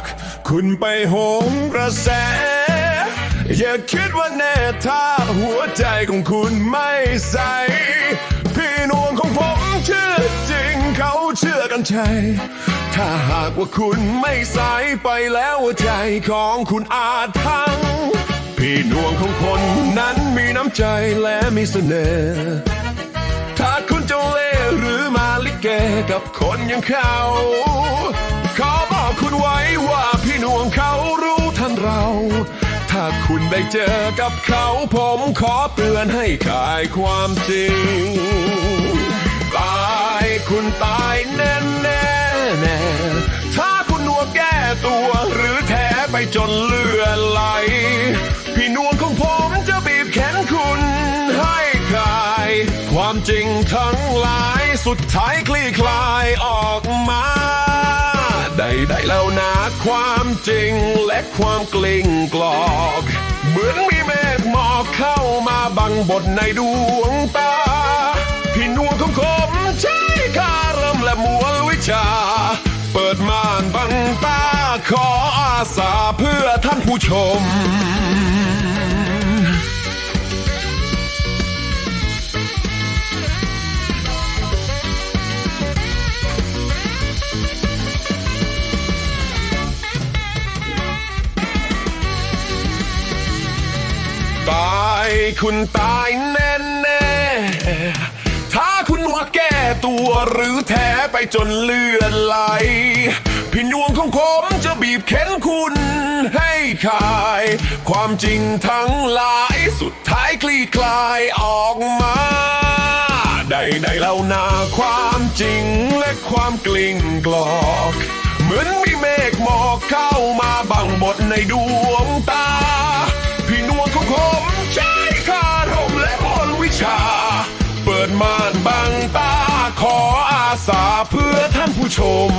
กคุณไปโหมกระแส อย่าคิดว่าแน่ถ้าหัวใจของคุณไม่ใส พี่นวงของผมเชื่อจริงเขาเชื่อกันใช่ถ้าหากว่าคุณไม่ใสไปแล้วหัวใจของคุณอาจพัง พี่นวงของคนนั้นมีน้ำใจและมีเสน่ห์ถ้าคุณจะเล่หรือมาลิเกกับคนอย่างเขาขอ คุณไว้ว่าพี่นวงเขารู้ทันเรา ถ้าคุณได้เจอกับเขาผมขอเตือนให้ขายความจริง ตายคุณตายแน่แน่แน่ถ้าคุณนวงแก้ตัวหรือแท้ไปจนเลือดไหล พี่นวงของผมจะบีบแขนคุณให้คาย ความจริงทั้งหลายสุดท้ายคลี่คลาย ได้ได้แล้วนะความจริงและความกลิ้งกลอกเหมือนมีเมฆหมอกเข้ามาบังบทในดวงตาพี่นวงของผมใช้คารมและมวลวิชา เปิดม่านบังตาขออาสาเพื่อท่านผู้ชม คุณตายแน่แน่ๆถ้าคุณว่าแก้ตัวหรือแท้ไปจนเลือดไหลพี่นวงของผมจะบีบเค้นคุณให้คาย ความจริงทั้งหลายสุดท้ายคลี่คลายออกมาได้ได้แล้วนาความจริงและความกลิ้งกลอก เหมือนมีเมฆ ษาเพื่อท่านผู้ชม